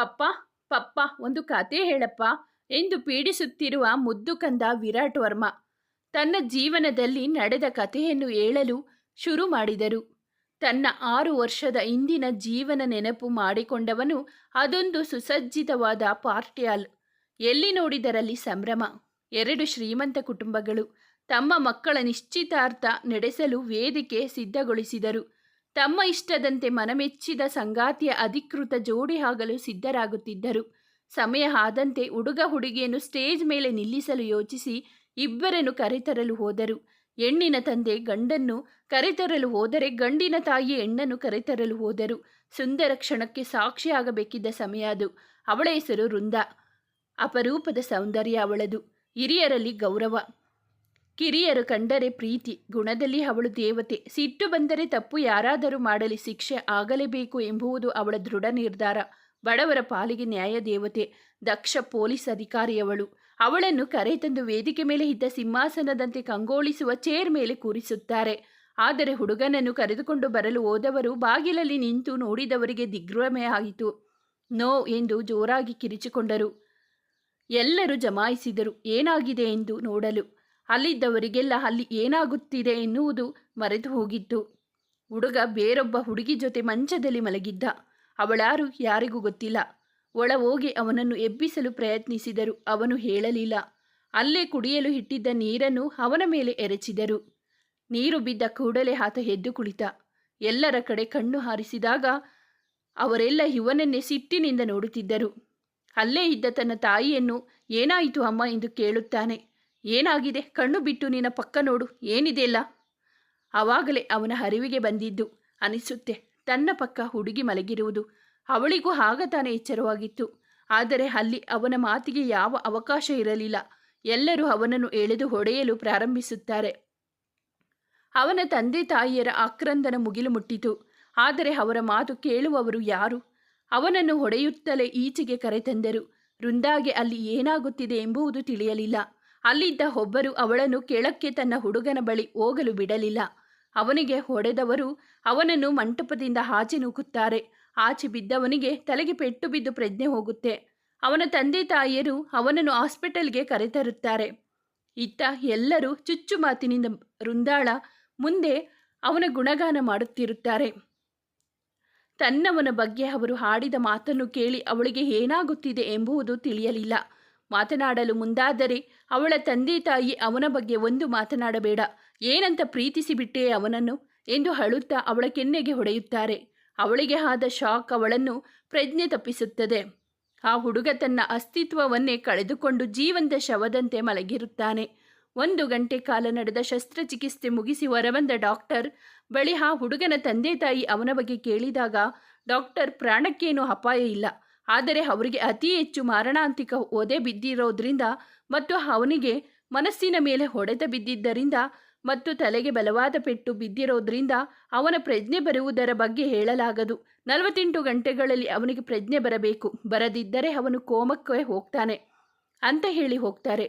ಪಪ್ಪ ಪಪ್ಪ, ಒಂದು ಕತೆ ಹೇಳಪ್ಪ ಎಂದು ಪೀಡಿಸುತ್ತಿರುವ ಮುದ್ದು ಕಂದ ವಿರಾಟ್ ವರ್ಮ. ತನ್ನ ಜೀವನದಲ್ಲಿ ನಡೆದ ಕಥೆಯನ್ನು ಹೇಳಲು ಶುರು ಮಾಡಿದರು. ತನ್ನ ಆರು ವರ್ಷದ ಇಂದಿನ ಜೀವನ ನೆನಪು ಮಾಡಿಕೊಂಡವನು ಅದೊಂದು ಸುಸಜ್ಜಿತವಾದ ಪಾರ್ಟಿ ಹಾಲ್ ಎಲ್ಲಿ ನೋಡಿದರಲ್ಲಿ ಸಂಭ್ರಮ. ಎರಡು ಶ್ರೀಮಂತ ಕುಟುಂಬಗಳು ತಮ್ಮ ಮಕ್ಕಳ ನಿಶ್ಚಿತಾರ್ಥ ನಡೆಸಲು ವೇದಿಕೆ ಸಿದ್ಧಗೊಳಿಸಿದರು. ತಮ್ಮ ಇಷ್ಟದಂತೆ ಮನಮೆಚ್ಚಿದ ಸಂಗಾತಿಯ ಅಧಿಕೃತ ಜೋಡಿ ಆಗಲು ಸಿದ್ಧರಾಗುತ್ತಿದ್ದರು. ಸಮಯ ಆದಂತೆ ಹುಡುಗ ಹುಡುಗಿಯನ್ನು ಸ್ಟೇಜ್ ಮೇಲೆ ನಿಲ್ಲಿಸಲು ಯೋಚಿಸಿ ಇಬ್ಬರನ್ನು ಕರೆತರಲು ಹೋದರು. ಹೆಣ್ಣಿನ ತಂದೆ ಗಂಡನ್ನು ಕರೆತರಲು ಹೋದರೆ ಗಂಡಿನ ತಾಯಿ ಹೆಣ್ಣನ್ನು ಕರೆತರಲು ಹೋದರು. ಸುಂದರ ಕ್ಷಣಕ್ಕೆ ಸಾಕ್ಷಿಯಾಗಬೇಕಿದ್ದ ಸಮಯ ಅದು. ಅವಳ ಹೆಸರು ವೃಂದ. ಅಪರೂಪದ ಸೌಂದರ್ಯ ಅವಳದು. ಹಿರಿಯರಲ್ಲಿ ಗೌರವ. ಕಿರಿಯರು ಕಂಡರೆ ಪ್ರೀತಿ, ಗುಣದಲ್ಲಿ ಅವಳು ದೇವತೆ. ಸಿಟ್ಟು ಬಂದರೆ ತಪ್ಪು ಯಾರಾದರೂ ಮಾಡಲಿ, ಶಿಕ್ಷೆ ಆಗಲೇಬೇಕು ಎಂಬುವುದು ಅವಳ ದೃಢ ನಿರ್ಧಾರ. ಬಡವರ ಪಾಲಿಗೆ ನ್ಯಾಯ ದೇವತೆ, ದಕ್ಷ ಪೊಲೀಸ್ ಅಧಿಕಾರಿಯವಳು. ಅವಳನ್ನು ಕರೆತಂದು ವೇದಿಕೆ ಮೇಲೆ ಇದ್ದ ಸಿಂಹಾಸನದಂತೆ ಕಂಗೋಳಿಸುವ ಚೇರ್ ಮೇಲೆ ಕೂರಿಸುತ್ತಾರೆ. ಆದರೆ ಹುಡುಗನನ್ನು ಕರೆದುಕೊಂಡು ಬರಲು ಹೋದವರು ಬಾಗಿಲಲ್ಲಿ ನಿಂತು ನೋಡಿದವರಿಗೆ ದಿಗ್ಭ್ರಮೆ ಆಯಿತು. ನೋ ಎಂದು ಜೋರಾಗಿ ಕಿರಿಚಿಕೊಂಡರು. ಎಲ್ಲರೂ ಜಮಾಯಿಸಿದರು. ಏನಾಗಿದೆ ಎಂದು ನೋಡಲು. ಅಲ್ಲಿದ್ದವರಿಗೆಲ್ಲ ಅಲ್ಲಿ ಏನಾಗುತ್ತಿದೆ ಎನ್ನುವುದು ಮರೆತು ಹೋಗಿತ್ತು ಹುಡುಗ ಬೇರೊಬ್ಬ ಹುಡುಗಿ ಜೊತೆ ಮಂಚದಲ್ಲಿ ಮಲಗಿದ್ದ. ಅವಳಾರು ಯಾರಿಗೂ ಗೊತ್ತಿಲ್ಲ. ಒಳ ಹೋಗಿ ಅವನನ್ನು ಎಬ್ಬಿಸಲು ಪ್ರಯತ್ನಿಸಿದರು. ಅವನು ಹೇಳಲಿಲ್ಲ. ಅಲ್ಲೇ ಕುಡಿಯಲು ಇಟ್ಟಿದ್ದ ನೀರನ್ನು ಅವನ ಮೇಲೆ ಎರಚಿದರು. ನೀರು ಬಿದ್ದ ಕೂಡಲೇ ಆತ ಎದ್ದು ಕುಳಿತ. ಎಲ್ಲರ ಕಡೆ ಕಣ್ಣು ಹಾರಿಸಿದಾಗ ಅವರೆಲ್ಲ ಇವನನ್ನೇ ಸಿಟ್ಟಿನಿಂದ ನೋಡುತ್ತಿದ್ದರು. ಅಲ್ಲೇ ಇದ್ದ ತನ್ನ ತಾಯಿಯನ್ನು ಏನಾಯಿತು ಅಮ್ಮ ಎಂದು ಕೇಳುತ್ತಾನೆ. ಏನಾಗಿದೆ? ಕಣ್ಣು ಬಿಟ್ಟು ನಿನ್ನ ಪಕ್ಕ ನೋಡು. ಏನಿದೆಯಲ್ಲ? ಆವಾಗಲೇ ಅವನ ಅರಿವಿಗೆ ಬಂದಿದ್ದು ಅನಿಸುತ್ತೆ. ತನ್ನ ಪಕ್ಕ ಹುಡುಗಿ ಮಲಗಿರುವುದು ಅವಳಿಗೂ ಆಗ ತಾನೇ ಎಚ್ಚರವಾಗಿತ್ತು. ಆದರೆ ಅಲ್ಲಿ ಅವನ ಮಾತಿಗೆ ಯಾವ ಅವಕಾಶ ಇರಲಿಲ್ಲ. ಎಲ್ಲರೂ ಅವನನ್ನು ಎಳೆದು ಹೊಡೆಯಲು ಪ್ರಾರಂಭಿಸುತ್ತಾರೆ. ಅವನ ತಂದೆ ತಾಯಿಯರ ಆಕ್ರಂದನ ಮುಗಿಲು ಮುಟ್ಟಿತು. ಆದರೆ ಅವರ ಮಾತು ಕೇಳುವವರು ಯಾರು? ಅವನನ್ನು ಹೊಡೆಯುತ್ತಲೇ ಈಚೆಗೆ ಕರೆತಂದರು. ವೃಂದಾಗೆ ಅಲ್ಲಿ ಏನಾಗುತ್ತಿದೆ ಎಂಬುವುದು ತಿಳಿಯಲಿಲ್ಲ. ಅಲ್ಲಿದ್ದ ಒಬ್ಬರು ಅವಳನ್ನು ಕೆಳಕ್ಕೆ ತನ್ನ ಹುಡುಗನ ಬಳಿ ಹೋಗಲು ಬಿಡಲಿಲ್ಲ. ಅವನಿಗೆ ಹೊಡೆದವರು ಅವನನ್ನು ಮಂಟಪದಿಂದ ಆಚೆ ನೂಕುತ್ತಾರೆ. ಆಚೆ ಬಿದ್ದವನಿಗೆ ತಲೆಗೆ ಪೆಟ್ಟು ಬಿದ್ದು ಪ್ರಜ್ಞೆ ಹೋಗುತ್ತೆ. ಅವನ ತಂದೆ ತಾಯಿಯರು ಅವನನ್ನು ಹಾಸ್ಪಿಟಲ್ಗೆ ಕರೆತರುತ್ತಾರೆ. ಇತ್ತ ಎಲ್ಲರೂ ಚುಚ್ಚು ಮಾತಿನಿಂದ ವೃಂದಾಳ ಮುಂದೆ ಅವನ ಗುಣಗಾನ ಮಾಡುತ್ತಿರುತ್ತಾರೆ. ತನ್ನವನ ಬಗ್ಗೆ ಅವರು ಹಾಡಿದ ಮಾತನ್ನು ಕೇಳಿ ಅವಳಿಗೆ ಏನಾಗುತ್ತಿದೆ ಎಂಬುವುದು ತಿಳಿಯಲಿಲ್ಲ. ಮಾತನಾಡಲು ಮುಂದಾದರೆ ಅವಳ ತಂದೆ ತಾಯಿ ಅವನ ಬಗ್ಗೆ ಒಂದು ಮಾತನಾಡಬೇಡ. ಏನಂತ ಪ್ರೀತಿಸಿಬಿಟ್ಟೆ ಅವನನ್ನು? ಎಂದು ಹಳುತ್ತಾ ಅವಳ ಕೆನ್ನೆಗೆ ಹೊಡೆಯುತ್ತಾರೆ. ಅವಳಿಗೆ ಆದ ಶಾಕ್ ಅವಳನ್ನು ಪ್ರಜ್ಞೆ ತಪ್ಪಿಸುತ್ತದೆ. ಆ ಹುಡುಗ ತನ್ನ ಅಸ್ತಿತ್ವವನ್ನೇ ಕಳೆದುಕೊಂಡು ಜೀವಂತ ಶವದಂತೆ ಮಲಗಿರುತ್ತಾನೆ. ಒಂದು ಗಂಟೆ ಕಾಲ ನಡೆದ ಶಸ್ತ್ರಚಿಕಿತ್ಸೆ ಮುಗಿಸಿ ಹೊರಬಂದ ಡಾಕ್ಟರ್ ಬಳಿ ಆ ಹುಡುಗನ ತಂದೆ ತಾಯಿ ಅವನ ಬಗ್ಗೆ ಕೇಳಿದಾಗ ಡಾಕ್ಟರ್ ಪ್ರಾಣಕ್ಕೇನೂ ಅಪಾಯ ಇಲ್ಲ. ಆದರೆ ಅವರಿಗೆ ಅತಿ ಹೆಚ್ಚು ಮಾರಣಾಂತಿಕ ಒದೆ ಬಿದ್ದಿರೋದ್ರಿಂದ ಮತ್ತು ಅವನಿಗೆ ಮನಸ್ಸಿನ ಮೇಲೆ ಹೊಡೆತ ಬಿದ್ದಿದ್ದರಿಂದ ಮತ್ತು ತಲೆಗೆ ಬಲವಾದ ಪೆಟ್ಟು ಬಿದ್ದಿರೋದ್ರಿಂದ ಅವನ ಪ್ರಜ್ಞೆ ಬರುವುದರ ಬಗ್ಗೆ ಹೇಳಲಾಗದು. ನಲವತ್ತೆಂಟು ಗಂಟೆಗಳಲ್ಲಿ ಅವನಿಗೆ ಪ್ರಜ್ಞೆ ಬರಬೇಕು. ಬರದಿದ್ದರೆ ಅವನು ಕೋಮಕ್ಕೆ ಹೋಗ್ತಾನೆ ಅಂತ ಹೇಳಿ ಹೋಗ್ತಾರೆ.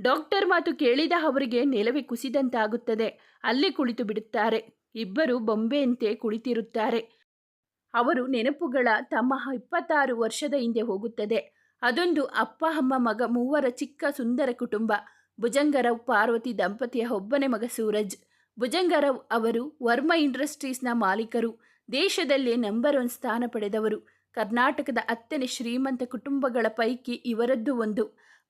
ಡಾಕ್ಟರ್ ಮಾತು ಕೇಳಿದ ಅವರಿಗೆ ನೆಲವೇ ಕುಸಿದಂತಾಗುತ್ತದೆ. ಅಲ್ಲಿ ಕುಳಿತು ಬಿಡುತ್ತಾರೆ. ಇಬ್ಬರು ಬೊಂಬೆಯಂತೆ ಕುಳಿತಿರುತ್ತಾರೆ. ಅವರು ನೆನಪುಗಳ ತಮ್ಮ ಇಪ್ಪತ್ತಾರು ವರ್ಷದ ಹಿಂದೆ ಹೋಗುತ್ತದೆ. ಅದೊಂದು ಅಪ್ಪ, ಅಮ್ಮ, ಮಗ, ಮೂವರ ಚಿಕ್ಕ ಸುಂದರ ಕುಟುಂಬ. ಭುಜಂಗರಾವ್ ಪಾರ್ವತಿ ದಂಪತಿಯ ಒಬ್ಬನೇ ಮಗ ಸೂರಜ್. ಭುಜಂಗರಾವ್ ಅವರು ವರ್ಮ ಇಂಡಸ್ಟ್ರೀಸ್ನ ಮಾಲೀಕರು. ದೇಶದಲ್ಲೇ ನಂಬರ್ ಒನ್ ಸ್ಥಾನ ಪಡೆದವರು. ಕರ್ನಾಟಕದ ಹತ್ತನೇ ಶ್ರೀಮಂತ ಕುಟುಂಬಗಳ ಪೈಕಿ ಇವರದ್ದು ಒಂದು.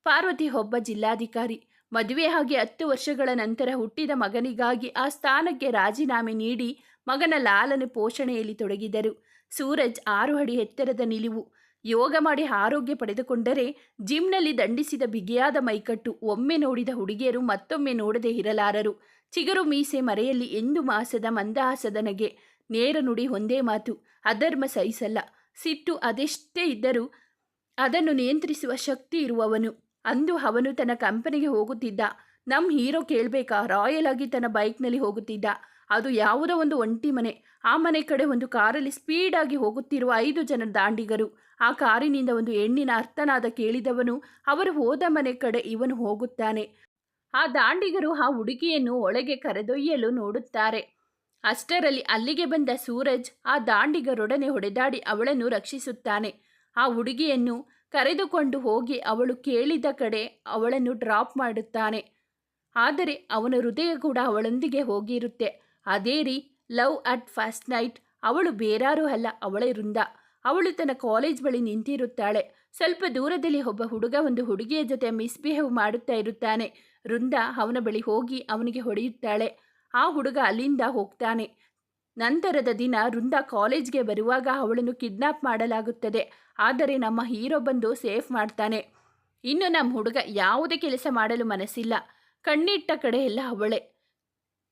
ಪಾರ್ವತಿ ಒಬ್ಬ ಜಿಲ್ಲಾಧಿಕಾರಿ. ಮದುವೆಯಾಗಿ ಹತ್ತು ವರ್ಷಗಳ ನಂತರ ಹುಟ್ಟಿದ ಮಗನಿಗಾಗಿ ಆ ಸ್ಥಾನಕ್ಕೆ ರಾಜೀನಾಮೆ ನೀಡಿ ಮಗನ ಲಾಲನೆ ಪೋಷಣೆಯಲ್ಲಿ ತೊಡಗಿದರು. ಸೂರಜ್ ಆರು ಅಡಿ ಎತ್ತರದ ನಿಲುವು. ಯೋಗ ಮಾಡಿ ಆರೋಗ್ಯ ಪಡೆದುಕೊಂಡರೆ ಜಿಮ್ನಲ್ಲಿ ದಂಡಿಸಿದ ಬಿಗಿಯಾದ ಮೈಕಟ್ಟು ಒಮ್ಮೆ ನೋಡಿದ ಹುಡುಗಿಯರು ಮತ್ತೊಮ್ಮೆ ನೋಡದೆ ಇರಲಾರರು. ಚಿಗರು ಮೀಸೆ ಮರೆಯಲ್ಲಿ ಎಂದು ಮಾಸದ ಮಂದಹಾಸದ ನಗೆ. ನೇರ ನುಡಿ ಒಂದೇ ಮಾತು, ಅಧರ್ಮ ಸಹಿಸಲ್ಲ. ಸಿಟ್ಟು ಅದೆಷ್ಟೇ ಇದ್ದರೂ ಅದನ್ನು ನಿಯಂತ್ರಿಸುವ ಶಕ್ತಿ ಇರುವವನು. ಅಂದು ಅವನು ತನ್ನ ಕಂಪನಿಗೆ ಹೋಗುತ್ತಿದ್ದ. ನಮ್ಮ ಹೀರೋ ಕೇಳಬೇಕಾ, ರಾಯಲ್ ಆಗಿ ತನ್ನ ಬೈಕ್ನಲ್ಲಿ ಹೋಗುತ್ತಿದ್ದ. ಅದು ಯಾವುದೋ ಒಂದು ಒಂಟಿ ಮನೆ. ಆ ಮನೆ ಕಡೆ ಒಂದು ಕಾರಲ್ಲಿ ಸ್ಪೀಡಾಗಿ ಹೋಗುತ್ತಿರುವ ಐದು ಜನ ದಾಂಡಿಗರು. ಆ ಕಾರಿನಿಂದ ಒಂದು ಹೆಣ್ಣಿನ ಅರ್ಥನಾದ ಕೇಳಿದವನು ಅವರು ಹೋದ ಮನೆ ಕಡೆ ಇವನು ಹೋಗುತ್ತಾನೆ. ಆ ದಾಂಡಿಗರು ಆ ಹುಡುಗಿಯನ್ನು ಒಳಗೆ ಕರೆದೊಯ್ಯಲು ನೋಡುತ್ತಾರೆ. ಅಷ್ಟರಲ್ಲಿ ಅಲ್ಲಿಗೆ ಬಂದ ಸೂರಜ್ ಆ ದಾಂಡಿಗರೊಡನೆ ಹೊಡೆದಾಡಿ ಅವಳನ್ನು ರಕ್ಷಿಸುತ್ತಾನೆ. ಆ ಹುಡುಗಿಯನ್ನು ಕರೆದುಕೊಂಡು ಹೋಗಿ ಅವಳು ಕೇಳಿದ ಕಡೆ ಅವಳನ್ನು ಡ್ರಾಪ್ ಮಾಡುತ್ತಾನೆ. ಆದರೆ ಅವನ ಹೃದಯ ಕೂಡ ಅವಳೊಂದಿಗೆ ಹೋಗಿರುತ್ತೆ. ಅದೇ ರೀ, ಲವ್ ಅಟ್ ಫಸ್ಟ್ ನೈಟ್. ಅವಳು ಬೇರಾರು ಅಲ್ಲ, ಅವಳೇ ವೃಂದ. ಅವಳು ತನ್ನ ಕಾಲೇಜ್ ಬಳಿ ನಿಂತಿರುತ್ತಾಳೆ. ಸ್ವಲ್ಪ ದೂರದಲ್ಲಿ ಒಬ್ಬ ಹುಡುಗ ಒಂದು ಹುಡುಗಿಯ ಜೊತೆ ಮಿಸ್ಬಿಹೇವ್ ಮಾಡುತ್ತಾ ಇರುತ್ತಾನೆ. ವೃಂದ ಅವನ ಬಳಿ ಹೋಗಿ ಅವನಿಗೆ ಹೊಡೆಯುತ್ತಾಳೆ. ಆ ಹುಡುಗ ಅಲ್ಲಿಂದ ಹೋಗ್ತಾನೆ. ನಂತರದ ದಿನ ವೃಂದ ಕಾಲೇಜ್ಗೆ ಬರುವಾಗ ಅವಳನ್ನು ಕಿಡ್ನಾಪ್ ಮಾಡಲಾಗುತ್ತದೆ. ಆದರೆ ನಮ್ಮ ಹೀರೋ ಬಂದು ಸೇಫ್ ಮಾಡ್ತಾನೆ. ಇನ್ನು ನಮ್ಮ ಹುಡುಗ ಯಾವುದೇ ಕೆಲಸ ಮಾಡಲು ಮನಸ್ಸಿಲ್ಲ. ಕಣ್ಣಿಟ್ಟ ಕಡೆ ಎಲ್ಲ ಅವಳೇ.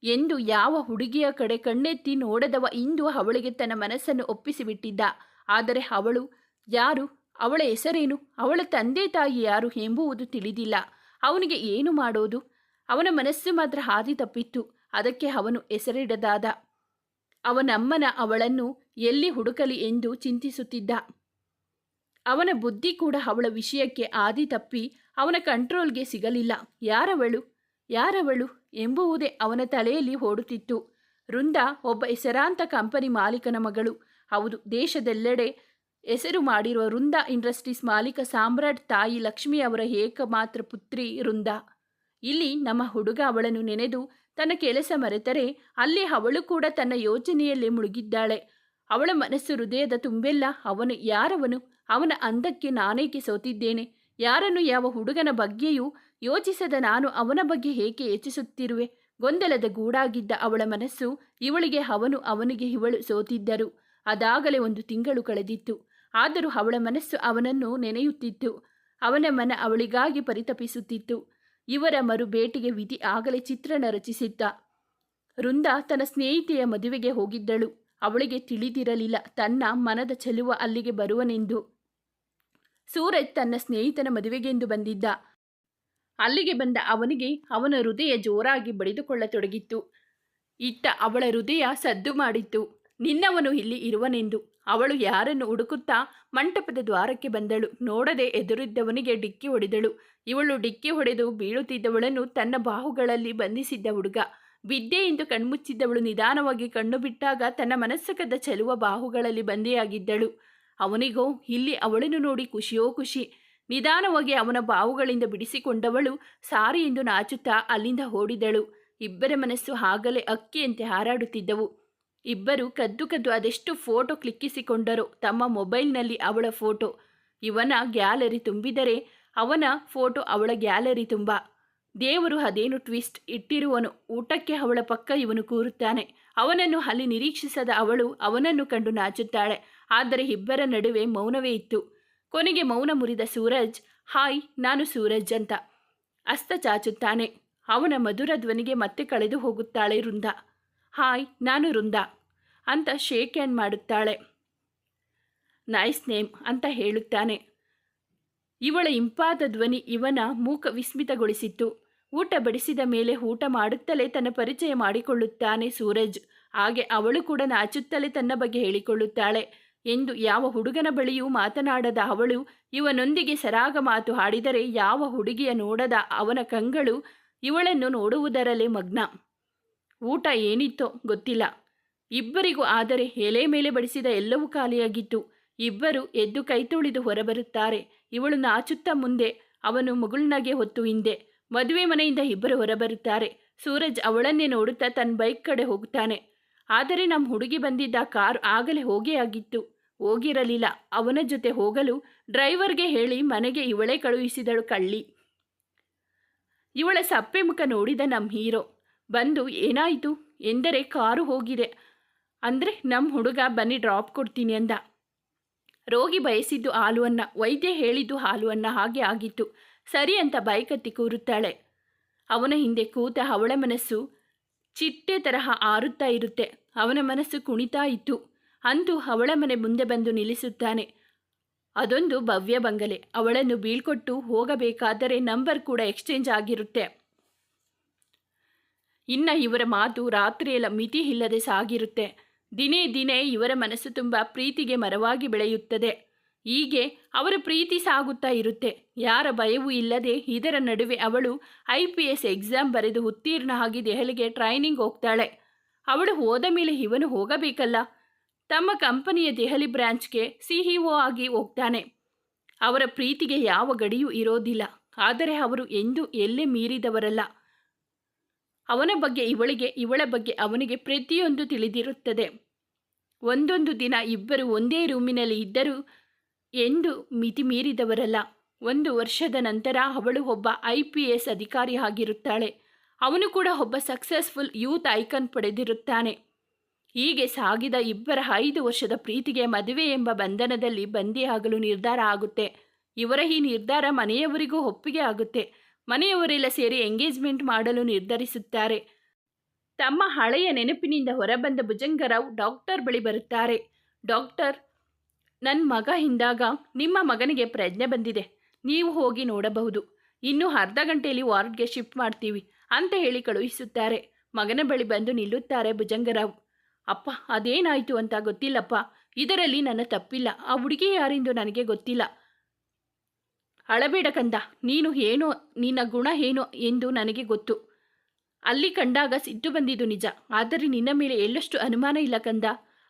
ಎಂದು ಯಾವ ಹುಡುಗಿಯ ಕಡೆ ಕಣ್ಣೆತ್ತಿ ನೋಡದವ ಇಂದು ಅವಳಿಗೆ ತನ್ನ ಮನಸ್ಸನ್ನು ಒಪ್ಪಿಸಿಬಿಟ್ಟಿದ್ದ. ಆದರೆ ಅವಳು, ಯಾರು? ಅವಳ ಹೆಸರೇನು? ಅವಳ ತಂದೆ ತಾಯಿ ಯಾರು? ಎಂಬುವುದು ತಿಳಿದಿಲ್ಲ. ಅವನಿಗೆ ಏನು ಮಾಡೋದು? ಅವನ ಮನಸ್ಸು ಮಾತ್ರ ಹಾದಿ ತಪ್ಪಿತ್ತು. ಅದಕ್ಕೆ ಅವನು ಹೆಸರಿಡದಾದ. ಅವನಮ್ಮನ ಅವಳನ್ನು ಎಲ್ಲಿ ಹುಡುಕಲಿ ಎಂದು ಚಿಂತಿಸುತ್ತಿದ್ದ. ಅವನ ಬುದ್ಧಿ ಕೂಡ ಅವಳ ವಿಷಯಕ್ಕೆ ಆದಿ ತಪ್ಪಿ ಅವನ ಕಂಟ್ರೋಲ್ಗೆ ಸಿಗಲಿಲ್ಲ. ಯಾರವಳು? ಯಾರವಳು ಎಂಬುವುದೇ ಅವನ ತಲೆಯಲ್ಲಿ ಓಡುತ್ತಿತ್ತು. ವೃಂದ ಒಬ್ಬ ಹೆಸರಾಂತ ಕಂಪನಿ ಮಾಲೀಕನ ಮಗಳು. ಹೌದು, ದೇಶದೆಲ್ಲೆಡೆ ಹೆಸರು ಮಾಡಿರುವ ವೃಂದ ಇಂಡಸ್ಟ್ರೀಸ್ ಮಾಲೀಕ ಸಾಮ್ರಾಟ್ ತಾಯಿ ಲಕ್ಷ್ಮಿ ಅವರ ಏಕಮಾತ್ರ ಪುತ್ರಿ ವೃಂದ. ಇಲ್ಲಿ ನಮ್ಮ ಹುಡುಗ ಅವಳನ್ನು ನೆನೆದು ತನ್ನ ಕೆಲಸ ಮರೆತರೆ ಅಲ್ಲಿ ಅವಳು ಕೂಡ ತನ್ನ ಯೋಚನೆಯಲ್ಲೇ ಮುಳುಗಿದ್ದಾಳೆ. ಅವಳ ಮನಸ್ಸು ಹೃದಯದ ತುಂಬೆಲ್ಲ ಅವನು ಯಾರವನು? ಅವನ ಅಂದಕ್ಕೆ ನಾನೇಕೆ ಸೋತಿದ್ದೇನೆ? ಯಾರನ್ನು ಯಾವ ಹುಡುಗನ ಬಗ್ಗೆಯೂ ಯೋಚಿಸದ ನಾನು ಅವನ ಬಗ್ಗೆ ಏಕೆ ಯೋಚಿಸುತ್ತಿರುವೆ? ಗೊಂದಲದ ಗೂಡಾಗಿದ್ದ ಅವಳ ಮನಸ್ಸು ಇವಳಿಗೆ ಅವನು ಅವನಿಗೆ ಇವಳು ಸೋತಿದ್ದರು. ಅದಾಗಲೇ ಒಂದು ತಿಂಗಳು ಕಳೆದಿತ್ತು. ಆದರೂ ಅವಳ ಮನಸ್ಸು ಅವನನ್ನು ನೆನೆಯುತ್ತಿತ್ತು. ಅವನ ಮನ ಅವಳಿಗಾಗಿ ಪರಿತಪಿಸುತ್ತಿತ್ತು. ಇವರ ಮರು ಭೇಟಿಗೆ ವಿಧಿ ಆಗಲೇ ಚಿತ್ರಣ ರಚಿಸಿದ್ದ. ವೃಂದ ತನ್ನ ಸ್ನೇಹಿತೆಯ ಮದುವೆಗೆ ಹೋಗಿದ್ದಳು. ಅವಳಿಗೆ ತಿಳಿದಿರಲಿಲ್ಲ. ತನ್ನ ಮನದ ಚೆಲುವ ಅಲ್ಲಿಗೆ ಬರುವನೆಂದು. ಸೂರಜ್ ತನ್ನ ಸ್ನೇಹಿತನ ಮದುವೆಗೆಂದು ಬಂದಿದ್ದ. ಅಲ್ಲಿಗೆ ಬಂದ ಅವನಿಗೆ ಅವನ ಹೃದಯ ಜೋರಾಗಿ ಬಡಿದುಕೊಳ್ಳತೊಡಗಿತ್ತು. ಇತ್ತ ಅವಳ ಹೃದಯ ಸದ್ದು ಮಾಡಿತ್ತು. ನಿನ್ನವನು ಇಲ್ಲಿ ಇರುವನೆಂದು. ಅವಳು ಯಾರನ್ನು ಹುಡುಕುತ್ತಾ ಮಂಟಪದ ದ್ವಾರಕ್ಕೆ ಬಂದಳು. ನೋಡದೆ ಎದುರಿದ್ದವನಿಗೆ ಡಿಕ್ಕಿ ಹೊಡೆದಳು. ಇವಳು ಡಿಕ್ಕಿ ಹೊಡೆದು ಬೀಳುತ್ತಿದ್ದವಳನ್ನು ತನ್ನ ಬಾಹುಗಳಲ್ಲಿ ಬಂಧಿಸಿದ್ದ ಹುಡುಗ. ಬಿದ್ದೆ ಎಂದು ಕಣ್ಮುಚ್ಚಿದ್ದವಳು ನಿಧಾನವಾಗಿ ಕಣ್ಣು ಬಿಟ್ಟಾಗ ತನ್ನ ಮನಸ್ಸಕದ ಚೆಲುವ ಬಾಹುಗಳಲ್ಲಿ ಬಂದೆಯಾಗಿದ್ದಳು ಅವನಿಗೋ, ಇಲ್ಲಿ ಅವಳನ್ನು ನೋಡಿ ಖುಷಿಯೋ ಖುಷಿ. ನಿಧಾನವಾಗಿ ಅವನ ಬಾವುಗಳಿಂದ ಬಿಡಿಸಿಕೊಂಡವಳು ಸಾರಿ ಎಂದು ನಾಚುತ್ತಾ ಅಲ್ಲಿಂದ ಓಡಿದಳು. ಇಬ್ಬರ ಮನಸ್ಸು ಆಗಲೇ ಅಕ್ಕಿಯಂತೆ ಹಾರಾಡುತ್ತಿದ್ದವು. ಇಬ್ಬರು ಕದ್ದು ಕದ್ದು ಅದೆಷ್ಟು ಫೋಟೋ ಕ್ಲಿಕ್ಕಿಸಿಕೊಂಡರು ತಮ್ಮ ಮೊಬೈಲ್ನಲ್ಲಿ ಅವಳ ಫೋಟೋ. ಇವನ ಗ್ಯಾಲರಿ ತುಂಬಿದರೆ ಅವನ ಫೋಟೋ ಅವಳ ಗ್ಯಾಲರಿ ತುಂಬ. ದೇವರು ಅದೇನು ಟ್ವಿಸ್ಟ್ ಇಟ್ಟಿರುವನು ಊಟಕ್ಕೆ ಅವಳ ಪಕ್ಕ ಇವನು ಕೂರುತ್ತಾನೆ. ಅವನನ್ನು ಅಲ್ಲಿ ನಿರೀಕ್ಷಿಸದ ಅವಳು ಅವನನ್ನು ಕಂಡು ನಾಚುತ್ತಾಳೆ. ಆದರೆ ಇಬ್ಬರ ನಡುವೆ ಮೌನವೇ ಇತ್ತು. ಕೊನೆಗೆ ಮೌನ ಮುರಿದ ಸೂರಜ್, ಹಾಯ್, ನಾನು ಸೂರಜ್ ಅಂತ. ಅಸ್ತ ಚಾಚುತ್ತಾನೆ. ಅವನ ಮಧುರ ಧ್ವನಿಗೆ ಮತ್ತೆ ಕಳೆದು ಹೋಗುತ್ತಾಳೆ ವೃಂದ. ಹಾಯ್, ನಾನು ವೃಂದ ಅಂತ ಶೇಕ್ ಹ್ಯಾಂಡ್ ಮಾಡುತ್ತಾಳೆ. ನೈಸ್ ನೇಮ್ ಅಂತ ಹೇಳುತ್ತಾನೆ. ಇವಳ ಇಂಪಾದ ಧ್ವನಿ ಇವನ ಮೂಕ ವಿಸ್ಮಿತಗೊಳಿಸಿತ್ತು. ಊಟ ಬಡಿಸಿದ ಮೇಲೆ ಊಟ ಮಾಡುತ್ತಲೇ ತನ್ನ ಪರಿಚಯ ಮಾಡಿಕೊಳ್ಳುತ್ತಾನೆ ಸೂರಜ್. ಹಾಗೆ ಅವಳು ಕೂಡ ನಾಚುತ್ತಲೇ ತನ್ನ ಬಗ್ಗೆ ಹೇಳಿಕೊಳ್ಳುತ್ತಾಳೆ. ಎಂದು ಯಾವ ಹುಡುಗನ ಬಳಿಯೂ ಮಾತನಾಡದ ಅವಳು ಇವನೊಂದಿಗೆ ಸರಾಗ ಮಾತು ಹಾಡಿದರೆ ಯಾವ ಹುಡುಗಿಯ ನೋಡದ ಅವನ ಕಂಗಳು ಇವಳನ್ನು ನೋಡುವುದರಲ್ಲೇ ಮಗ್ನ. ಊಟ ಏನಿತ್ತೋ ಗೊತ್ತಿಲ್ಲ. ಇಬ್ಬರಿಗೂ ಆದರೆ ಎಲೆ ಮೇಲೆ ಬಡಿಸಿದ ಎಲ್ಲವೂ ಖಾಲಿಯಾಗಿತ್ತು. ಇಬ್ಬರು ಎದ್ದು ಕೈ ತೊಳೆದು ಹೊರಬರುತ್ತಾರೆ. ಇವಳು ನಾಚುತ್ತಾ ಮುಂದೆ, ಅವನು ಮುಗುಳ್ನಗೆ ಹೊತ್ತು ಹಿಂದೆ. ಮದುವೆ ಮನೆಯಿಂದ ಇಬ್ಬರು ಹೊರಬರುತ್ತಾರೆ. ಸೂರಜ್ ಅವಳನ್ನೇ ನೋಡುತ್ತಾ ತನ್ನ ಬೈಕ್ ಕಡೆ ಹೋಗುತ್ತಾನೆ ಆದರೆ ನಮ್ಮ ಹುಡುಗಿ ಬಂದಿದ್ದ ಕಾರ್ ಆಗಲೇ ಹೋಗೇ ಆಗಿತ್ತು. ಹೋಗಿರಲಿಲ್ಲ. ಅವನ ಜೊತೆ ಹೋಗಲು ಡ್ರೈವರ್ಗೆ ಹೇಳಿ ಮನೆಗೆ ಇವಳೇ ಕಳುಹಿಸಿದಳು ಕಳ್ಳಿ. ಇವಳ ಸಪ್ಪೆ ಮುಖ ನೋಡಿದ ನಮ್ಮ ಹೀರೋ, ಬಂದು ಏನಾಯಿತು? ಎಂದರೆ ಕಾರು ಹೋಗಿದೆ. ಅಂದರೆ ನಮ್ಮ ಹುಡುಗ ಬನ್ನಿ ಡ್ರಾಪ್ ಕೊಡ್ತೀನಿ ಅಂದ. ರೋಗಿ ಬಯಸಿದ್ದು ಹಾಲು ಅನ್ನ ವೈದ್ಯ ಹೇಳಿದ್ದು ಹಾಲು ಅನ್ನ ಹಾಗೆ ಆಗಿತ್ತು. ಸರಿ ಅಂತ ಬೈಕತ್ತಿ ಕೂರುತ್ತಾಳೆ. ಅವನ ಹಿಂದೆ ಕೂತ ಅವಳ ಮನಸ್ಸು ಚಿಟ್ಟೆ ತರಹ ಆರುತ್ತಾ ಇರುತ್ತೆ. ಅವನ ಮನಸ್ಸು ಕುಣಿತಾ ಇತ್ತು. ಅಂತೂ ಅವಳ ಮನೆ ಮುಂದೆ ಬಂದು ನಿಲ್ಲಿಸುತ್ತಾನೆ. ಅದೊಂದು ಭವ್ಯ ಬಂಗಲೆ. ಅವಳನ್ನು ಬೀಳ್ಕೊಟ್ಟು ಹೋಗಬೇಕಾದರೆ ನಂಬರ್ ಕೂಡ ಎಕ್ಸ್ಚೇಂಜ್ ಆಗಿರುತ್ತೆ. ಇನ್ನು ಇವರ ಮಾತು ರಾತ್ರಿಯೆಲ್ಲ ಮಿತಿ ಇಲ್ಲದೆ ಸಾಗಿರುತ್ತೆ. ದಿನೇ ದಿನೇ ಇವರ ಮನಸ್ಸು ತುಂಬ ಪ್ರೀತಿಗೆ ಮರವಾಗಿ ಬೆಳೆಯುತ್ತದೆ. ಹೀಗೆ ಅವರ ಪ್ರೀತಿ ಸಾಗುತ್ತಾ ಇರುತ್ತೆ. ಯಾರ ಭಯವೂ ಇಲ್ಲದೆ ಇದರ ನಡುವೆ ಅವಳು ಐ ಪಿ ಎಸ್ ಎಕ್ಸಾಮ್ ಬರೆದು ಉತ್ತೀರ್ಣ ಆಗಿ ದೆಹಲಿಗೆ ಟ್ರೈನಿಂಗ್ ಹೋಗ್ತಾಳೆ. ಅವಳು ಹೋದ ಮೇಲೆ ಇವನು ಹೋಗಬೇಕಲ್ಲ? ತಮ್ಮ ಕಂಪನಿಯ ದೆಹಲಿ ಬ್ರಾಂಚ್ಗೆ ಸಿಇಒ ಆಗಿ ಹೋಗ್ತಾನೆ. ಅವರ ಪ್ರೀತಿಗೆ ಯಾವ ಗಡಿಯೂ ಇರೋದಿಲ್ಲ. ಆದರೆ ಅವರು ಎಂದೂ ಎಲ್ಲೇ ಮೀರಿದವರಲ್ಲ. ಅವನ ಬಗ್ಗೆ ಇವಳಿಗೆ, ಇವಳ ಬಗ್ಗೆ ಅವನಿಗೆ ಪ್ರತಿಯೊಂದು ತಿಳಿದಿರುತ್ತದೆ. ಒಂದೊಂದು ದಿನ ಇಬ್ಬರು ಒಂದೇ ರೂಮಿನಲ್ಲಿ ಇದ್ದರೂ ಎಂದು ಮಿತಿ ಮೀರಿದವರಲ್ಲ. ಒಂದು ವರ್ಷದ ನಂತರ ಅವಳು ಒಬ್ಬ ಐ ಪಿ ಎಸ್ ಅಧಿಕಾರಿ ಆಗಿರುತ್ತಾಳೆ. ಅವನು ಕೂಡ ಒಬ್ಬ ಸಕ್ಸಸ್ಫುಲ್ ಯೂತ್ ಐಕನ್ ಪಡೆದಿರುತ್ತಾನೆ. ಹೀಗೆ ಸಾಗಿದ ಇಬ್ಬರ ಐದು ವರ್ಷದ ಪ್ರೀತಿಗೆ ಮದುವೆ ಎಂಬ ಬಂಧನದಲ್ಲಿ ಬಂದಿಯಾಗಲು ನಿರ್ಧಾರ ಆಗುತ್ತೆ. ಇವರ ಈ ನಿರ್ಧಾರ ಮನೆಯವರಿಗೂ ಒಪ್ಪಿಗೆ ಆಗುತ್ತೆ. ಮನೆಯವರೆಲ್ಲ ಸೇರಿ ಎಂಗೇಜ್ಮೆಂಟ್ ಮಾಡಲು ನಿರ್ಧರಿಸುತ್ತಾರೆ. ತಮ್ಮ ಹಳೆಯ ನೆನಪಿನಿಂದ ಹೊರಬಂದ ಭುಜಂಗರಾವ್ ಡಾಕ್ಟರ್ ಬಳಿ ಬರುತ್ತಾರೆ. ಡಾಕ್ಟರ್ ನನ್ನ ಮಗ ಹಿಂದಾಗ ನಿಮ್ಮ ಮಗನಿಗೆ ಪ್ರಜ್ಞೆ ಬಂದಿದೆ. ನೀವು ಹೋಗಿ ನೋಡಬಹುದು. ಇನ್ನು ಅರ್ಧ ಗಂಟೆಯಲ್ಲಿ ವಾರ್ಡ್ಗೆ ಶಿಫ್ಟ್ ಮಾಡ್ತೀವಿ ಅಂತ ಹೇಳಿ ಕಳುಹಿಸುತ್ತಾರೆ. ಮಗನ ಬಳಿ ಬಂದು ನಿಲ್ಲುತ್ತಾರೆ ಭುಜಂಗರಾವ್. ಅಪ್ಪ, ಅದೇನಾಯಿತು ಅಂತ ಗೊತ್ತಿಲ್ಲಪ್ಪ. ಇದರಲ್ಲಿ ನನ್ನ ತಪ್ಪಿಲ್ಲ. ಆ ಹುಡುಗಿ ಯಾರೆಂದು ನನಗೆ ಗೊತ್ತಿಲ್ಲ. ಅಳಬೇಡ ಕಂದ. ನೀನು ಏನು, ನಿನ್ನ ಗುಣ ಏನು ಎಂದು ನನಗೆ ಗೊತ್ತು. ಅಲ್ಲಿ ಕಂಡಾಗ ಸಿಟ್ಟು ಬಂದಿದ್ದು ನಿಜ. ಆದರೆ ನಿನ್ನ ಮೇಲೆ ಎಳ್ಳಷ್ಟು ಅನುಮಾನ ಇಲ್ಲ ಕಂದ.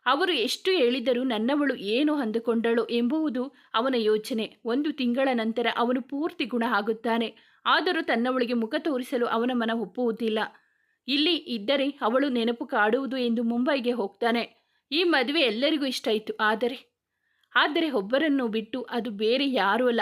ಅವರು ಎಷ್ಟು ಹೇಳಿದರೂ ನನ್ನವಳು ಏನು ಅಂದುಕೊಂಡಳು ಎಂಬುವುದು ಅವನ ಯೋಚನೆ. ಒಂದು ತಿಂಗಳ ನಂತರ ಅವನು ಪೂರ್ತಿ ಗುಣ ಆಗುತ್ತಾನೆ. ಆದರೂ ತನ್ನವಳಿಗೆ ಮುಖ ತೋರಿಸಲು ಅವನ ಮನ ಒಪ್ಪುವುದಿಲ್ಲ. ಇಲ್ಲಿ ಇದ್ದರೆ ಅವಳು ನೆನಪು ಕಾಡುವುದು ಎಂದು ಮುಂಬೈಗೆ ಹೋಗ್ತಾನೆ. ಈ ಮದುವೆ ಎಲ್ಲರಿಗೂ ಇಷ್ಟ ಇತ್ತು ಆದರೆ ಆದರೆ ಒಬ್ಬರನ್ನು ಬಿಟ್ಟು ಅದು ಬೇರೆ ಯಾರೂ ಅಲ್ಲ.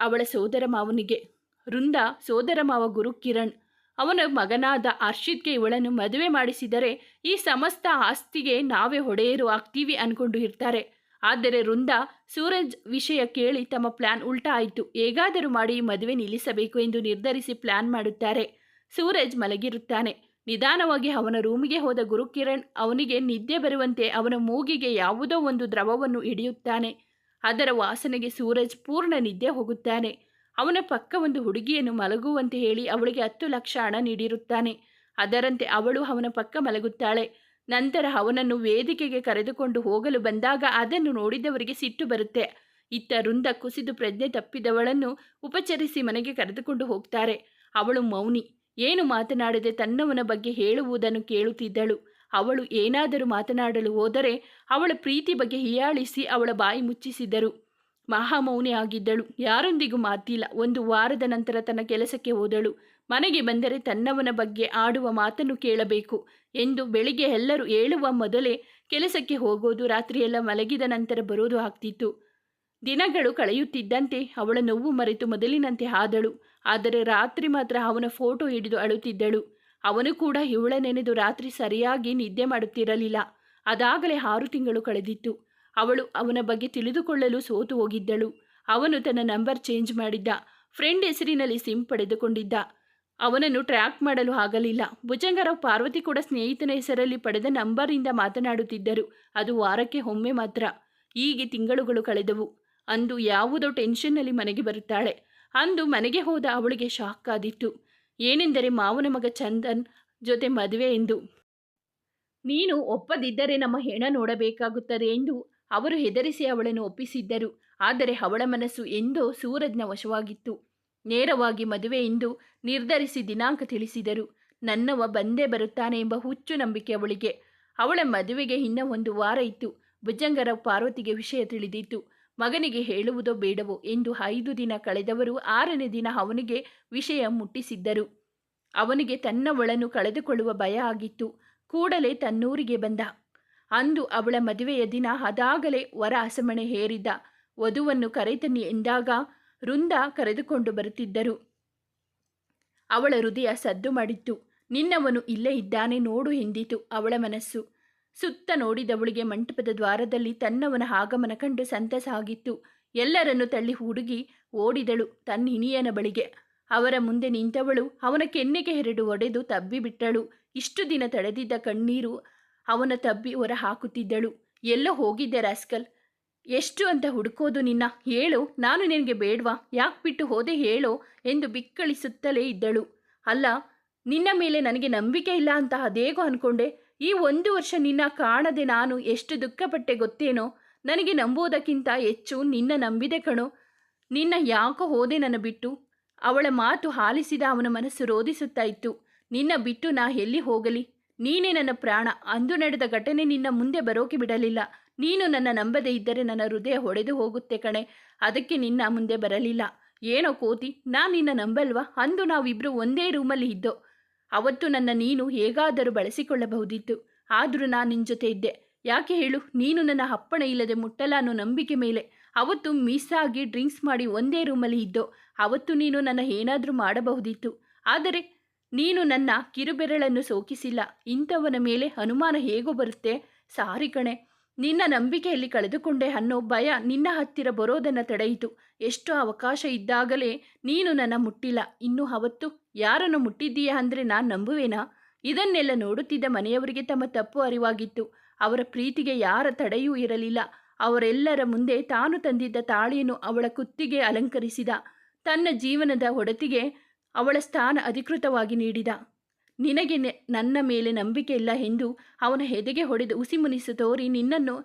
ಅವಳ ಸೋದರ ಮಾವನಿಗೆ ವೃಂದ ಸೋದರ ಮಾವ ಗುರು ಕಿರಣ್ ಅವನ ಮಗನಾದ ಅರ್ಷಿದ್ಗೆ ಇವಳನ್ನು ಮದುವೆ ಮಾಡಿಸಿದರೆ ಈ ಸಮಸ್ತ ಆಸ್ತಿಗೆ ನಾವೇ ಹೊಡೆಯರು ಆಗ್ತೀವಿ ಅನ್ಕೊಂಡು ಇರ್ತಾರೆ. ಆದರೆ ವೃಂದ, ಸೂರಜ್ ವಿಷಯ ಕೇಳಿ ತಮ್ಮ ಪ್ಲಾನ್ ಉಲ್ಟಾ ಆಯಿತು. ಹೇಗಾದರೂ ಮಾಡಿ ಮದುವೆ ನಿಲ್ಲಿಸಬೇಕು ಎಂದು ನಿರ್ಧರಿಸಿ ಪ್ಲಾನ್ ಮಾಡುತ್ತಾರೆ. ಸೂರಜ್ ಮಲಗಿರುತ್ತಾನೆ. ನಿಧಾನವಾಗಿ ಅವನ ರೂಮಿಗೆ ಹೋದ ಗುರುಕಿರಣ್ ಅವನಿಗೆ ನಿದ್ದೆ ಬರುವಂತೆ ಅವನ ಮೂಗಿಗೆ ಯಾವುದೋ ಒಂದು ದ್ರವವನ್ನು ಹಿಡಿಯುತ್ತಾನೆ. ಅದರ ವಾಸನೆಗೆ ಸೂರಜ್ ಪೂರ್ಣ ನಿದ್ದೆ ಹೋಗುತ್ತಾನೆ. ಅವನ ಪಕ್ಕ ಒಂದು ಹುಡುಗಿಯನ್ನು ಮಲಗುವಂತೆ ಹೇಳಿ ಅವಳಿಗೆ ಹತ್ತು ಲಕ್ಷ ಹಣ ನೀಡಿರುತ್ತಾನೆ. ಅದರಂತೆ ಅವಳು ಅವನ ಪಕ್ಕ ಮಲಗುತ್ತಾಳೆ. ನಂತರ ಅವನನ್ನು ವೇದಿಕೆಗೆ ಕರೆದುಕೊಂಡು ಹೋಗಲು ಬಂದಾಗ ಅದನ್ನು ನೋಡಿದವರಿಗೆ ಸಿಟ್ಟು ಬರುತ್ತೆ. ಇತ್ತ ವೃಂದ ಕುಸಿದು ಪ್ರಜ್ಞೆ ತಪ್ಪಿದವಳನ್ನು ಉಪಚರಿಸಿ ಮನೆಗೆ ಕರೆದುಕೊಂಡು ಹೋಗ್ತಾರೆ. ಅವಳು ಮೌನಿ. ಏನು ಮಾತನಾಡದೆ ತನ್ನವನ ಬಗ್ಗೆ ಹೇಳುವುದನ್ನು ಕೇಳುತ್ತಿದ್ದಳು. ಅವಳು ಏನಾದರೂ ಮಾತನಾಡಲು ಹೋದರೆ ಅವಳ ಪ್ರೀತಿ ಬಗ್ಗೆ ಹೀಯಾಳಿಸಿ ಅವಳ ಬಾಯಿ ಮುಚ್ಚಿಸಿದರು. ಮಹಾಮೌನಿ ಆಗಿದ್ದಳು. ಯಾರೊಂದಿಗೂ ಮಾತಿಲ್ಲ. ಒಂದು ವಾರದ ನಂತರ ತನ್ನ ಕೆಲಸಕ್ಕೆ ಹೋದಳು. ಮನೆಗೆ ಬಂದರೆ ತನ್ನವನ ಬಗ್ಗೆ ಆಡುವ ಮಾತನ್ನು ಕೇಳಬೇಕು ಎಂದು ಬೆಳಿಗ್ಗೆ ಎಲ್ಲರೂ ಏಳುವ ಮೊದಲೇ ಕೆಲಸಕ್ಕೆ ಹೋಗೋದು, ರಾತ್ರಿಯೆಲ್ಲ ಮಲಗಿದ ನಂತರ ಬರೋದು ಆಗ್ತಿತ್ತು. ದಿನಗಳು ಕಳೆಯುತ್ತಿದ್ದಂತೆ ಅವಳ ನೋವು ಮರೆತು ಮೊದಲಿನಂತೆ ಆದಳು. ಆದರೆ ರಾತ್ರಿ ಮಾತ್ರ ಅವನ ಫೋಟೋ ಹಿಡಿದು ಅಳುತ್ತಿದ್ದಳು. ಅವನು ಕೂಡ ಇವಳ ನೆನೆದು ರಾತ್ರಿ ಸರಿಯಾಗಿ ನಿದ್ದೆ ಮಾಡುತ್ತಿರಲಿಲ್ಲ. ಅದಾಗಲೇ ಆರು ತಿಂಗಳು ಕಳೆದಿತ್ತು. ಅವಳು ಅವನ ಬಗ್ಗೆ ತಿಳಿದುಕೊಳ್ಳಲು ಸೋತು ಹೋಗಿದ್ದಳು. ಅವನು ತನ್ನ ನಂಬರ್ ಚೇಂಜ್ ಮಾಡಿದ್ದ. ಫ್ರೆಂಡ್ ಹೆಸರಿನಲ್ಲಿ ಸಿಮ್ ಪಡೆದುಕೊಂಡಿದ್ದ. ಅವನನ್ನು ಟ್ರ್ಯಾಕ್ ಮಾಡಲು ಆಗಲಿಲ್ಲ. ಭುಜಂಗರಾವ್ ಪಾರ್ವತಿ ಕೂಡ ಸ್ನೇಹಿತನ ಹೆಸರಲ್ಲಿ ಪಡೆದ ನಂಬರಿಂದ ಮಾತನಾಡುತ್ತಿದ್ದರು. ಅದು ವಾರಕ್ಕೆ ಒಮ್ಮೆ ಮಾತ್ರ. ಹೀಗೆ ತಿಂಗಳುಗಳು ಕಳೆದವು. ಅಂದು ಯಾವುದೋ ಟೆನ್ಷನ್ನಲ್ಲಿ ಮನೆಗೆ ಬರುತ್ತಾಳೆ. ಅಂದು ಮನೆಗೆ ಹೋದ ಅವಳಿಗೆ ಶಾಕ್ ಆದಿತ್ತು. ಏನೆಂದರೆ ಮಾವನ ಮಗ ಚಂದನ್ ಜೊತೆ ಮದುವೆ ಎಂದು. ನೀನು ಒಪ್ಪದಿದ್ದರೆ ನಮ್ಮ ಹೆಣ ನೋಡಬೇಕಾಗುತ್ತದೆ ಎಂದು ಅವರು ಹೆದರಿಸಿ ಅವಳನ್ನು ಒಪ್ಪಿಸಿದ್ದರು. ಆದರೆ ಅವಳ ಮನಸ್ಸು ಎಂದೋ ಸೂರಜ್ನ ವಶವಾಗಿತ್ತು. ನೇರವಾಗಿ ಮದುವೆ ಎಂದು ನಿರ್ಧರಿಸಿ ದಿನಾಂಕ ತಿಳಿಸಿದರು. ನನ್ನವ ಬಂದೇ ಬರುತ್ತಾನೆ ಎಂಬ ಹುಚ್ಚು ನಂಬಿಕೆ ಅವಳಿಗೆ. ಅವಳ ಮದುವೆಗೆ ಇನ್ನ ಒಂದು ವಾರ ಇತ್ತು. ಭುಜಂಗರ ಪಾರ್ವತಿಗೆ ವಿಷಯ ತಿಳಿದಿತ್ತು. ಮಗನಿಗೆ ಹೇಳುವುದೋ ಬೇಡವೋ ಎಂದು ಐದು ದಿನ ಕಳೆದವರು ಆರನೇ ದಿನ ಅವನಿಗೆ ವಿಷಯ ಮುಟ್ಟಿಸಿದ್ದರು. ಅವನಿಗೆ ತನ್ನವಳನ್ನು ಕಳೆದುಕೊಳ್ಳುವ ಭಯ ಆಗಿತ್ತು. ಕೂಡಲೇ ತನ್ನೂರಿಗೆ ಬಂದ. ಅಂದು ಅವಳ ಮದುವೆಯ ದಿನ ಅದಾಗಲೇ ವರ ಅಸಮಣೆ ಹೇರಿದ್ದ ವಧುವನ್ನು ಕರೆತನ್ನಿ ಎಂದಾಗ ವೃಂದ ಕರೆದುಕೊಂಡು ಬರುತ್ತಿದ್ದರು. ಅವಳ ಹೃದಯ ಸದ್ದು ಮಾಡಿತ್ತು. ನಿನ್ನವನು ಇಲ್ಲೇ ಇದ್ದಾನೆ ನೋಡು ಎಂದಿತು ಅವಳ ಮನಸ್ಸು. ಸುತ್ತ ನೋಡಿದವಳಿಗೆ ಮಂಟಪದ ದ್ವಾರದಲ್ಲಿ ತನ್ನವನ ಆಗಮನ ಕಂಡು ಸಂತಸ ಆಗಿತ್ತು ಎಲ್ಲರನ್ನು ತಳ್ಳಿ ಹುಡುಗಿ ಓಡಿದಳು ತನ್ನ ಹಿನಿಯನ ಬಳಿಗೆ. ಅವರ ಮುಂದೆ ನಿಂತವಳು ಅವನ ಕೆನ್ನೆಗೆ ಎರಡು ಒಡೆದು ತಬ್ಬಿಬಿಟ್ಟಳು. ಇಷ್ಟು ದಿನ ತಡೆದಿದ್ದ ಕಣ್ಣೀರು ಅವನ ತಬ್ಬಿ ಹೊರ ಹಾಕುತ್ತಿದ್ದಳು. ಎಲ್ಲೋ ಹೋಗಿದ್ದೆ ರಾಸ್ಕಲ್. ಎಷ್ಟು ಅಂತ ಹುಡುಕೋದು ನಿನ್ನ? ಹೇಳು. ನಾನು ನಿನಗೆ ಬೇಡ್ವಾ? ಯಾಕೆ ಬಿಟ್ಟು ಹೋದೆ ಹೇಳೋ? ಎಂದು ಬಿಕ್ಕಳಿಸುತ್ತಲೇ ಇದ್ದಳು. ಅಲ್ಲ, ನಿನ್ನ ಮೇಲೆ ನನಗೆ ನಂಬಿಕೆ ಇಲ್ಲ ಅಂತ ಅದೇಗೋ ಅನ್ಕೊಂಡೆ. ಈ ಒಂದು ವರ್ಷ ನಿನ್ನ ಕಾಣದೆ ನಾನು ಎಷ್ಟು ದುಃಖಪಟ್ಟೆ ಗೊತ್ತೇನೋ? ನನಗೆ ನಂಬುವುದಕ್ಕಿಂತ ಹೆಚ್ಚು ನಿನ್ನ ನಂಬಿದೆ ಕಣೋ. ನಿನ್ನ ಯಾಕೋ ಹೋದೆ ನನ್ನ ಬಿಟ್ಟು? ಅವಳ ಮಾತು ಹಾಲಿಸಿದ ಅವನ ಮನಸ್ಸು ರೋಧಿಸುತ್ತಾ ಇತ್ತು. ನಿನ್ನ ಬಿಟ್ಟು ನಾ ಎಲ್ಲಿ ಹೋಗಲಿ? ನೀನೇ ನನ್ನ ಪ್ರಾಣ. ಅಂದು ನಡೆದ ಘಟನೆ ನಿನ್ನ ಮುಂದೆ ಬರೋಕೆ ಬಿಡಲಿಲ್ಲ. ನೀನು ನನ್ನ ನಂಬದೇ ಇದ್ದರೆ ನನ್ನ ಹೃದಯ ಹೊಡೆದು ಹೋಗುತ್ತೆ ಕಣೆ. ಅದಕ್ಕೆ ನಿನ್ನ ಮುಂದೆ ಬರಲಿಲ್ಲ. ಏನೋ ಕೋತಿ, ನಾನು ನಿನ್ನ ನಂಬಲ್ವಾ? ಅಂದು ನಾವಿಬ್ಬರು ಒಂದೇ ರೂಮಲ್ಲಿ ಇದ್ದೋ. ಅವತ್ತು ನನ್ನ ನೀನು ಹೇಗಾದರೂ ಬಳಸಿಕೊಳ್ಳಬಹುದಿತ್ತು. ಆದರೂ ನಾನು ನಿನ್ನ ಜೊತೆ ಇದ್ದೆ. ಯಾಕೆ ಹೇಳು? ನೀನು ನನ್ನ ಅಪ್ಪಣೆ ಇಲ್ಲದೆ ಮುಟ್ಟಲ್ಲ ಅನ್ನೋ ನಂಬಿಕೆ ಮೇಲೆ. ಅವತ್ತು ಮಿಸ್ ಡ್ರಿಂಕ್ಸ್ ಮಾಡಿ ಒಂದೇ ರೂಮಲ್ಲಿ ಇದ್ದೋ. ಅವತ್ತು ನೀನು ನನ್ನ ಏನಾದರೂ ಮಾಡಬಹುದಿತ್ತು. ಆದರೆ ನೀನು ನನ್ನ ಕಿರುಬೆರಳನ್ನು ಸೋಕಿಸಿಲ್ಲ. ಇಂಥವನ ಮೇಲೆ ಅನುಮಾನ ಹೇಗೋ ಬರುತ್ತೆ. ಸಾರಿ ಕಣೆ. ನಿನ್ನ ನಂಬಿಕೆಯಲ್ಲಿ ಕಳೆದುಕೊಂಡೆ ಅನ್ನೋ ಭಯ ನಿನ್ನ ಹತ್ತಿರ ಬರೋದನ್ನು ತಡೆಯಿತು. ಎಷ್ಟು ಅವಕಾಶ ಇದ್ದಾಗಲೇ ನೀನು ನನ್ನ ಮುಟ್ಟಿಲ್ಲ. ಇನ್ನು ಅವತ್ತು ಯಾರನ್ನು ಮುಟ್ಟಿದ್ದೀಯಾ ಅಂದರೆ ನಾನು ನಂಬುವೇನಾ? ಇದನ್ನೆಲ್ಲ ನೋಡುತ್ತಿದ್ದ ಮನೆಯವರಿಗೆ ತಮ್ಮ ತಪ್ಪು ಅರಿವಾಗಿತ್ತು. ಅವರ ಪ್ರೀತಿಗೆ ಯಾರ ತಡೆಯೂ ಇರಲಿಲ್ಲ. ಅವರೆಲ್ಲರ ಮುಂದೆ ತಾನು ತಂದಿದ್ದ ತಾಳಿಯನ್ನು ಅವಳ ಕುತ್ತಿಗೆ ಅಲಂಕರಿಸಿದ. ತನ್ನ ಜೀವನದ ಒಡತಿಗೆ ಅವಳ ಸ್ಥಾನ ಅಧಿಕೃತವಾಗಿ ನೀಡಿದ. ನಿನಗೆ ನನ್ನ ಮೇಲೆ ನಂಬಿಕೆ ಇಲ್ಲ ಎಂದು ಅವನ ಹೆದೆಗೆ ಹೊಡೆದು ಉಸಿಮುನಿಸು ತೋರಿ ನಿನ್ನನ್ನು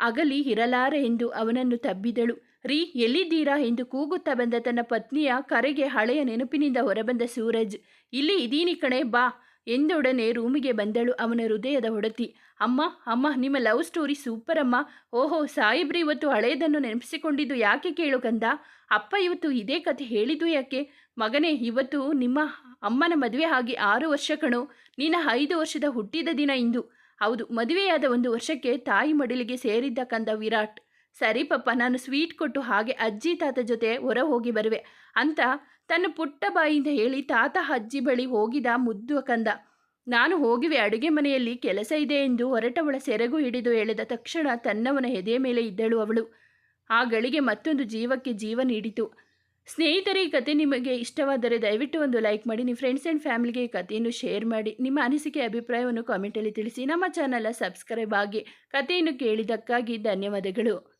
ಅಗಲಿ ಇರಲಾರ ಎಂದು ಅವನನ್ನು ತಬ್ಬಿದಳು. ರೀ, ಎಲ್ಲಿದ್ದೀರಾ ಎಂದು ಕೂಗುತ್ತಾ ಬಂದ ತನ್ನ ಪತ್ನಿಯ ಕರೆಗೆ ಹಳೆಯ ನೆನಪಿನಿಂದ ಹೊರಬಂದ ಸೂರಜ್, ಇಲ್ಲಿ ಇದೀನಿ ಕಣೆ, ಬಾ ಎಂದೊಡನೆ ರೂಮಿಗೆ ಬಂದಳು ಅವನ ಹೃದಯದ ಹೊಡತಿ. ಅಮ್ಮ ಅಮ್ಮ, ನಿಮ್ಮ ಲವ್ ಸ್ಟೋರಿ ಸೂಪರ್ ಅಮ್ಮ. ಓಹೋ ಸಾಯಿಬ್ರಿ ಇವತ್ತು ಹಳೆಯದನ್ನು ನೆನಪಿಸಿಕೊಂಡಿದ್ದು ಯಾಕೆ ಕೇಳು ಕಂದ. ಅಪ್ಪ ಇವತ್ತು ಇದೇ ಕಥೆ ಹೇಳಿದ್ದು ಯಾಕೆ? ಮಗನೇ, ಇವತ್ತು ನಿಮ್ಮ ಅಮ್ಮನ ಮದುವೆ ಆಗಿ ಆರು ವರ್ಷ ಕಣು. ನಿನ್ನ ಐದು ವರ್ಷದ ಹುಟ್ಟಿದ ದಿನ ಇಂದು. ಹೌದು, ಮದುವೆಯಾದ ಒಂದು ವರ್ಷಕ್ಕೆ ತಾಯಿ ಮಡಿಲಿಗೆ ಸೇರಿದ್ದ ಕಂದ ವಿರಾಟ್. ಸರಿ ಪಪ್ಪ, ನಾನು ಸ್ವೀಟ್ ಕೊಟ್ಟು ಹಾಗೆ ಅಜ್ಜಿ ತಾತ ಜೊತೆ ಹೊರ ಹೋಗಿ ಬರುವೆ ಅಂತ ತನ್ನ ಪುಟ್ಟ ಬಾಯಿಂದ ಹೇಳಿ ತಾತ ಅಜ್ಜಿ ಬಳಿ ಹೋಗಿದ ಮುದ್ದು ಕಂದ. ನಾನು ಹೋಗಿವೆ, ಅಡುಗೆ ಮನೆಯಲ್ಲಿ ಕೆಲಸ ಇದೆ ಎಂದು ಹೊರಟವಳ ಸೆರಗು ಹಿಡಿದು ಎಳೆದ ತಕ್ಷಣ ತನ್ನವನ ಹೆದೆಯ ಮೇಲೆ ಇದ್ದಳು ಅವಳು. ಆ ಗಳಿಗೆ ಮತ್ತೊಂದು ಜೀವಕ್ಕೆ ಜೀವ ನೀಡಿತು. ಸ್ನೇಹಿತರೆ, ಈ ಕತೆ ನಿಮಗೆ ಇಷ್ಟವಾದರೆ ದಯವಿಟ್ಟು ಒಂದು ಲೈಕ್ ಮಾಡಿ, ನಿಮ್ಮ ಫ್ರೆಂಡ್ಸ್ ಆ್ಯಂಡ್ ಫ್ಯಾಮಿಲಿಗೆ ಈ ಕಥೆಯನ್ನು ಶೇರ್ ಮಾಡಿ, ನಿಮ್ಮ ಅನಿಸಿಕೆ, ಅಭಿಪ್ರಾಯವನ್ನು ಕಾಮೆಂಟಲ್ಲಿ ತಿಳಿಸಿ, ನಮ್ಮ ಚಾನಲ್ನ ಸಬ್ಸ್ಕ್ರೈಬ್ ಆಗಿ ಕಥೆಯನ್ನು ಕೇಳಿದ್ದಕ್ಕಾಗಿ ಧನ್ಯವಾದಗಳು.